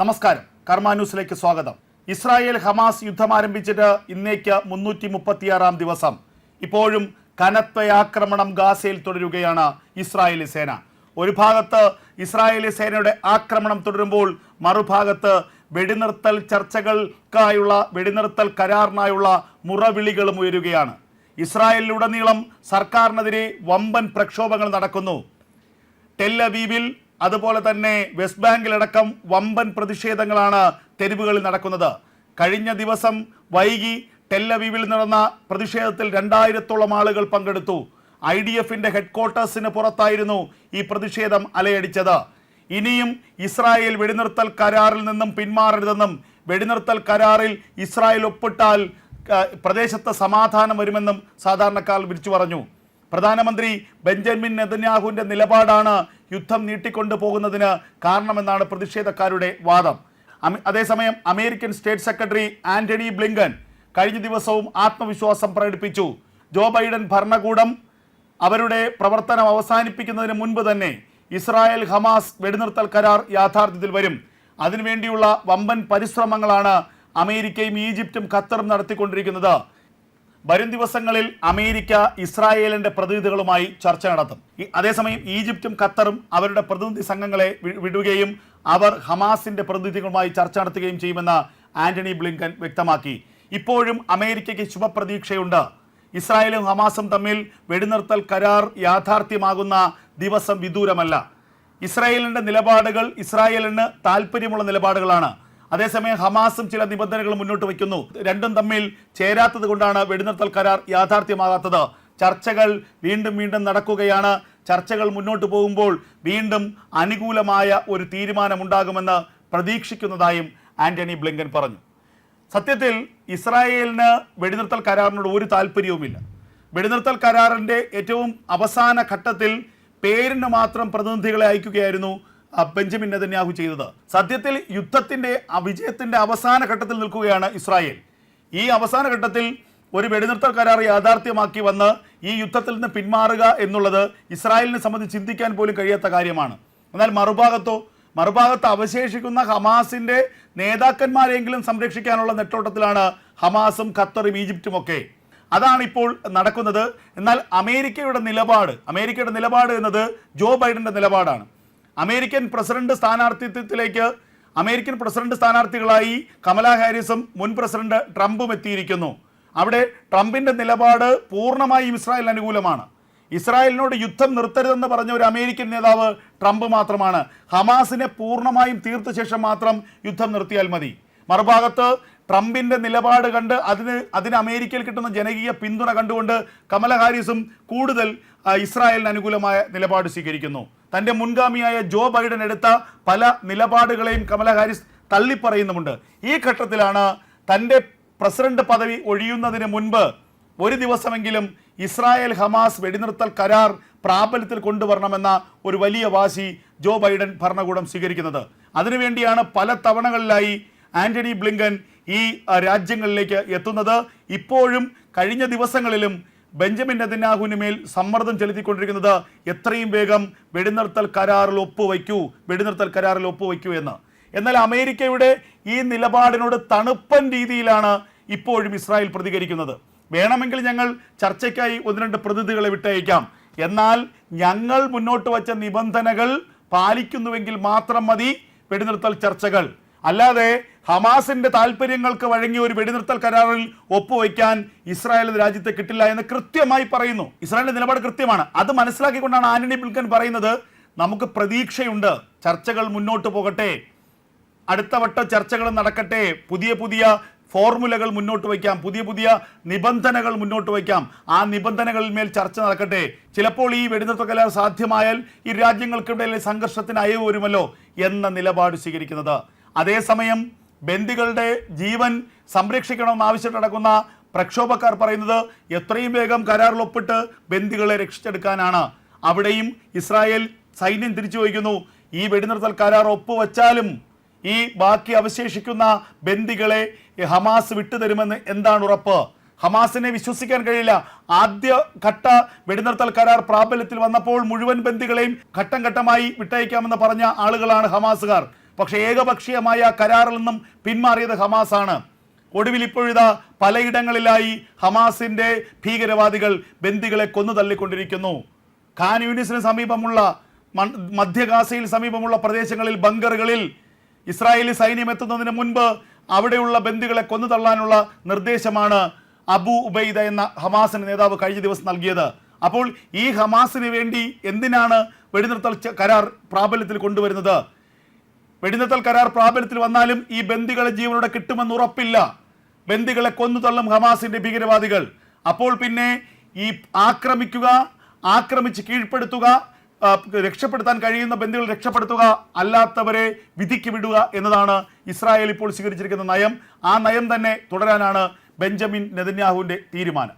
നമസ്കാരം. കർമ്മ ന്യൂസിലേക്ക് സ്വാഗതം. ഇസ്രായേൽ ഹമാസ് യുദ്ധം ആരംഭിച്ചിട്ട് ഇന്നേക്ക് മുന്നൂറ്റി മുപ്പത്തിയാറാം ദിവസം. ഇപ്പോഴും കനത്ത ആക്രമണം ഗാസയിൽ തുടരുകയാണ് ഇസ്രായേലി സേന. ഒരു ഭാഗത്ത് ഇസ്രായേലി സേനയുടെ ആക്രമണം തുടരുമ്പോൾ മറുഭാഗത്ത് വെടിനിർത്തൽ ചർച്ചകൾക്കായുള്ള വെടിനിർത്തൽ കരാറിനായുള്ള മുറവിളികളും ഉയരുകയാണ്. ഇസ്രായേലിലുടനീളം സർക്കാരിനെതിരെ വമ്പൻ പ്രക്ഷോഭങ്ങൾ നടക്കുന്നു. ടെല്ലവീവിൽ അതുപോലെ തന്നെ വെസ്റ്റ് ബാങ്കിലടക്കം വമ്പൻ പ്രതിഷേധങ്ങളാണ് തെരുവുകളിൽ നടക്കുന്നത്. കഴിഞ്ഞ ദിവസം വൈകി ടെല്ലവീവിൽ നടന്ന പ്രതിഷേധത്തിൽ രണ്ടായിരത്തോളം ആളുകൾ പങ്കെടുത്തു. ഐ ഡി എഫിന്റെ ഹെഡ്ക്വാർട്ടേഴ്സിന് പുറത്തായിരുന്നു ഈ പ്രതിഷേധം അലയടിച്ചത്. ഇനിയും ഇസ്രായേൽ വെടിനിർത്തൽ കരാറിൽ നിന്നും പിന്മാറരുതെന്നും വെടിനിർത്തൽ കരാറിൽ ഇസ്രായേൽ ഒപ്പിട്ടാൽ പ്രദേശത്ത് സമാധാനം വരുമെന്നും സാധാരണക്കാർ വിളിച്ചു പറഞ്ഞു. പ്രധാനമന്ത്രി ബെഞ്ചമിൻ നെതന്യാഹുവിന്റെ നിലപാടാണ് യുദ്ധം നീട്ടിക്കൊണ്ടു പോകുന്നതിന് കാരണമെന്നാണ് പ്രതിഷേധക്കാരുടെ വാദം. അതേസമയം American state secretary Antony Blinken കഴിഞ്ഞ ദിവസവും ആത്മവിശ്വാസം പ്രകടിപ്പിച്ചു. ജോ ബൈഡൻ ഭരണകൂടം അവരുടെ പ്രവർത്തനം അവസാനിപ്പിക്കുന്നതിന് മുൻപ് തന്നെ ഇസ്രായേൽ ഹമാസ് വെടിനിർത്തൽ കരാർ യാഥാർത്ഥ്യത്തിൽ വരും. അതിനുവേണ്ടിയുള്ള വമ്പൻ പരിശ്രമങ്ങളാണ് അമേരിക്കയും ഈജിപ്തും ഖത്തറും നടത്തിക്കൊണ്ടിരിക്കുന്നത്. വരും ദിവസങ്ങളിൽ അമേരിക്ക ഇസ്രായേലിന്റെ പ്രതിനിധികളുമായി ചർച്ച നടത്തും. അതേസമയം ഈജിപ്തും ഖത്തറും അവരുടെ പ്രതിനിധി സംഘങ്ങളെ വിടുകയും അവർ ഹമാസിന്റെ പ്രതിനിധികളുമായി ചർച്ച നടത്തുകയും ചെയ്യുമെന്ന് ആന്റണി ബ്ലിങ്കൻ വ്യക്തമാക്കി. ഇപ്പോഴും അമേരിക്കയ്ക്ക് ശുഭപ്രതീക്ഷയുണ്ട്. ഇസ്രായേലും ഹമാസും തമ്മിൽ വെടിനിർത്തൽ കരാർ യാഥാർത്ഥ്യമാകുന്ന ദിവസം വിദൂരമല്ല. ഇസ്രായേലിന്റെ നിലപാടുകൾ ഇസ്രായേലിന് താല്പര്യമുള്ള നിലപാടുകളാണ്. അതേസമയം ഹമാസും ചില നിബന്ധനകൾ മുന്നോട്ട് വയ്ക്കുന്നു. രണ്ടും തമ്മിൽ ചേരാത്തത് കൊണ്ടാണ് വെടിനിർത്തൽ കരാർ യാഥാർത്ഥ്യമാകാത്തത്. ചർച്ചകൾ വീണ്ടും വീണ്ടും നടക്കുകയാണ്. ചർച്ചകൾ മുന്നോട്ട് പോകുമ്പോൾ വീണ്ടും അനുകൂലമായ ഒരു തീരുമാനമുണ്ടാകുമെന്ന് പ്രതീക്ഷിക്കുന്നതായും ആന്റണി ബ്ലിങ്കൻ പറഞ്ഞു. സത്യത്തിൽ ഇസ്രായേലിന് വെടിനിർത്തൽ കരാറിനോട് ഒരു താല്പര്യവുമില്ല. വെടിനിർത്തൽ കരാറിന്റെ ഏറ്റവും അവസാന ഘട്ടത്തിൽ പേരിന് മാത്രം പ്രതിനിധികളെ അയക്കുകയായിരുന്നു ബെഞ്ചമിൻ നെതന്യാഹു ചെയ്തത്. സത്യത്തിൽ യുദ്ധത്തിന്റെ ആ വിജയത്തിന്റെ അവസാന ഘട്ടത്തിൽ നിൽക്കുകയാണ് ഇസ്രായേൽ. ഈ അവസാന ഘട്ടത്തിൽ ഒരു വെടിനിർത്തൽ കരാർ യാഥാർത്ഥ്യമാക്കി വന്ന് ഈ യുദ്ധത്തിൽ നിന്ന് പിന്മാറുക എന്നുള്ളത് ഇസ്രായേലിനെ സംബന്ധിച്ച് ചിന്തിക്കാൻ പോലും കഴിയാത്ത കാര്യമാണ്. എന്നാൽ മറുഭാഗത്തോ മറുഭാഗത്ത് അവശേഷിക്കുന്ന ഹമാസിന്റെ നേതാക്കന്മാരെങ്കിലും സംരക്ഷിക്കാനുള്ള നെട്ടോട്ടത്തിലാണ് ഹമാസും ഖത്തറും ഈജിപ്തും ഒക്കെ. അതാണ് ഇപ്പോൾ നടക്കുന്നത്. എന്നാൽ അമേരിക്കയുടെ നിലപാട് അമേരിക്കയുടെ നിലപാട് എന്നത് ജോ ബൈഡന്റെ നിലപാടാണ്. അമേരിക്കൻ പ്രസിഡന്റ് സ്ഥാനാർത്ഥിത്വത്തിലേക്ക് അമേരിക്കൻ പ്രസിഡന്റ് സ്ഥാനാർത്ഥികളായി കമല ഹാരിസും മുൻ പ്രസിഡന്റ് ട്രംപും എത്തിയിരിക്കുന്നു. അവിടെ ട്രംപിന്റെ നിലപാട് പൂർണമായും ഇസ്രായേൽ അനുകൂലമാണ്. ഇസ്രായേലിനോട് യുദ്ധം നിർത്തരുതെന്ന് പറഞ്ഞ ഒരു അമേരിക്കൻ നേതാവ് ട്രംപ് മാത്രമാണ്. ഹമാസിനെ പൂർണമായും തീർത്ത ശേഷം മാത്രം യുദ്ധം നിർത്തിയാൽ മതി. മറുഭാഗത്ത് ട്രംപിന്റെ നിലപാട് കണ്ട് അതിന് അതിന് അമേരിക്കയിൽ കിട്ടുന്ന ജനകീയ പിന്തുണ കണ്ടുകൊണ്ട് കമല ഹാരിസും കൂടുതൽ ഇസ്രായേലിന് അനുകൂലമായ നിലപാട് സ്വീകരിക്കുന്നു. തന്റെ മുൻഗാമിയായ ജോ ബൈഡൻ എടുത്ത പല നിലപാടുകളെയും കമല ഹാരിസ് തള്ളിപ്പറയുന്നുമുണ്ട്. ഈ ഘട്ടത്തിലാണ് തന്റെ പ്രസിഡന്റ് പദവി ഒഴിയുന്നതിന് മുൻപ് ഒരു ദിവസമെങ്കിലും ഇസ്രായേൽ ഹമാസ് വെടിനിർത്തൽ കരാർ പ്രാബല്യത്തിൽ കൊണ്ടുവരണമെന്ന ഒരു വലിയ വാശി ജോ ബൈഡൻ ഭരണകൂടം സ്വീകരിക്കുന്നത്. അതിനുവേണ്ടിയാണ് പല തവണകളിലായി ആന്റണി ബ്ലിങ്കൻ ഈ രാജ്യങ്ങളിലേക്ക് എത്തുന്നത്. ഇപ്പോഴും കഴിഞ്ഞ ദിവസങ്ങളിലും ബെഞ്ചമിൻ നെതന്യാഹുവിന് മേൽ സമ്മർദ്ദം ചെലുത്തിക്കൊണ്ടിരിക്കുന്നത് എത്രയും വേഗം വെടിനിർത്തൽ കരാറിൽ ഒപ്പുവയ്ക്കൂ വെടിനിർത്തൽ കരാറിൽ ഒപ്പുവയ്ക്കൂ എന്ന്. എന്നാൽ അമേരിക്കയുടെ ഈ നിലപാടിനോട് തണുപ്പൻ രീതിയിലാണ് ഇപ്പോഴും ഇസ്രായേൽ പ്രതികരിക്കുന്നത്. വേണമെങ്കിൽ ഞങ്ങൾ ചർച്ചയ്ക്കായി ഒന്ന് രണ്ട് പ്രതിനിധികളെ വിട്ടയക്കാം. എന്നാൽ ഞങ്ങൾ മുന്നോട്ട് വച്ച നിബന്ധനകൾ പാലിക്കുന്നുവെങ്കിൽ മാത്രം മതി വെടിനിർത്തൽ ചർച്ചകൾ. അല്ലാതെ ഹമാസിന്റെ താല്പര്യങ്ങൾക്ക് വഴങ്ങി ഒരു വെടിനിർത്തൽ കരാറിൽ ഒപ്പുവയ്ക്കാൻ ഇസ്രായേൽ രാജ്യത്തെ കിട്ടില്ല എന്ന് കൃത്യമായി പറയുന്നു. ഇസ്രായേലിന്റെ നിലപാട് കൃത്യമാണ്. അത് മനസ്സിലാക്കിക്കൊണ്ടാണ് ആന്റണി ബിൽക്കൻ പറയുന്നത് നമുക്ക് പ്രതീക്ഷയുണ്ട്. ചർച്ചകൾ മുന്നോട്ട് പോകട്ടെ. അടുത്ത വട്ട ചർച്ചകൾ നടക്കട്ടെ. പുതിയ പുതിയ ഫോർമുലകൾ മുന്നോട്ട് വയ്ക്കാം. പുതിയ പുതിയ നിബന്ധനകൾ മുന്നോട്ട് വയ്ക്കാം. ആ നിബന്ധനകളിൽ മേൽ ചർച്ച നടക്കട്ടെ. ചിലപ്പോൾ ഈ വെടിനിർത്തൽ കരാർ സാധ്യമായാൽ ഈ രാജ്യങ്ങൾക്കിടയിലെ സംഘർഷത്തിന് അയവ് വരുമല്ലോ എന്ന നിലപാട് സ്വീകരിക്കുന്നത്. അതേസമയം ബന്ദികളുടെ ജീവൻ സംരക്ഷിക്കണമെന്ന് ആവശ്യപ്പെട്ട് നടക്കുന്ന പ്രക്ഷോഭക്കാർ പറയുന്നത് എത്രയും വേഗം കരാറിൽ ഒപ്പിട്ട് ബന്ദികളെ രക്ഷിച്ചെടുക്കാനാണ്. അവിടെയും ഇസ്രായേൽ സൈന്യം തിരിച്ചു വയ്ക്കുന്നു. ഈ വെടിനിർത്തൽ കരാർ ഒപ്പുവച്ചാലും ഈ ബാക്കി അവശേഷിക്കുന്ന ബന്ദികളെ ഹമാസ് വിട്ടുതരുമെന്ന് എന്താണ് ഉറപ്പ്? ഹമാസിനെ വിശ്വസിക്കാൻ കഴിയില്ല. ആദ്യ ഘട്ട വെടിനിർത്തൽ കരാർ പ്രാബല്യത്തിൽ വന്നപ്പോൾ മുഴുവൻ ബന്ദികളെയും ഘട്ടം ഘട്ടമായി വിട്ടയക്കാമെന്ന് പറഞ്ഞ ആളുകളാണ് ഹമാസുകാർ. പക്ഷേ ഏകപക്ഷീയമായ കരാറിൽ നിന്നും പിന്മാറിയത് ഹമാസാണ്. ഒടുവിൽ ഇപ്പോഴിതാ പലയിടങ്ങളിലായി ഹമാസിന്റെ ഭീകരവാദികൾ ബന്ദികളെ കൊന്നു തള്ളിക്കൊണ്ടിരിക്കുന്നു. ഖാൻ യൂണിസിന് സമീപമുള്ള മധ്യഗാസയിൽ മധ്യ ഗാസയിൽ സമീപമുള്ള പ്രദേശങ്ങളിൽ ബങ്കറുകളിൽ ഇസ്രായേലി സൈന്യം എത്തുന്നതിന് മുൻപ് അവിടെയുള്ള ബന്ദികളെ കൊന്നു തള്ളാനുള്ള നിർദ്ദേശമാണ് അബു ഉബൈദ എന്ന ഹമാസിന് നേതാവ് കഴിഞ്ഞ ദിവസം നൽകിയത്. അപ്പോൾ ഈ ഹമാസിന് വേണ്ടി എന്തിനാണ് വെടിനിർത്തൽ കരാർ പ്രാബല്യത്തിൽ കൊണ്ടുവരുന്നത്? വെടിനിർത്തൽ കരാർ പ്രാബല്യത്തിൽ വന്നാലും ഈ ബന്ദികളെ ജീവനോടെ കിട്ടുമെന്ന് ഉറപ്പില്ല. ബന്ദികളെ കൊന്നു തള്ളും ഹമാസിന്റെ ഭീകരവാദികൾ. അപ്പോൾ പിന്നെ ഈ ആക്രമിക്കുക ആക്രമിച്ച് കീഴ്പ്പെടുത്തുക രക്ഷപ്പെടുത്താൻ കഴിയുന്ന ബന്ദികൾ രക്ഷപ്പെടുത്തുക അല്ലാത്തവരെ വിധിക്ക് വിടുക എന്നതാണ് ഇസ്രായേൽ ഇപ്പോൾ സ്വീകരിച്ചിരിക്കുന്ന നയം. ആ നയം തന്നെ തുടരാനാണ് ബെഞ്ചമിൻ നെതന്യാഹുവിന്റെ തീരുമാനം.